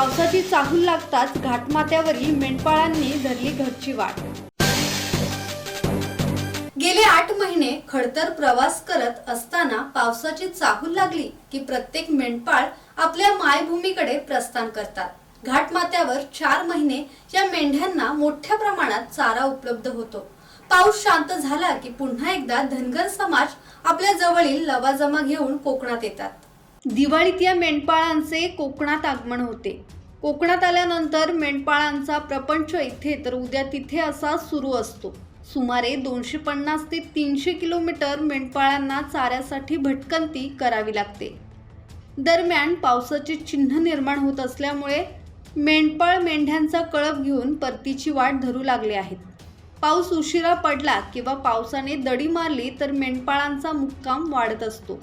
पावसाची चाहूल लागताच घाटमाथ्यावरील मेंढपाळांनी धरली घरची वाट. गेले आठ महिने खडतर प्रवास करत असताना पावसाची चाहूल लागली की प्रत्येक मेंढपाळ आपल्या मायभूमीकडे प्रस्थान करतात. घाटमाथ्यावर चार महिने या मेंढ्यांना मोठ्या प्रमाणात चारा उपलब्ध होतो. पाऊस शांत झाला की पुन्हा एकदा धनगर समाज आपल्या जवळील लवाजमा घेऊन कोकणात येतात. दिवाळीत या मेंढपाळांचे कोकणात आगमन होते. कोकणात आल्यानंतर मेंढपाळांचा प्रपंच इथे तर उद्या तिथे असा सुरू असतो. सुमारे दोनशे पन्नास ते तीनशे किलोमीटर मेंढपाळांना चाऱ्यासाठी भटकंती करावी लागते. दरम्यान पावसाचे चिन्ह निर्माण होत असल्यामुळे मेंढपाळ मेंढ्यांचा कळप घेऊन परतीची वाट धरू लागले आहेत. पाऊस उशिरा पडला किंवा पावसाने दडी मारली तर मेंढपाळांचा मुक्काम वाढत असतो.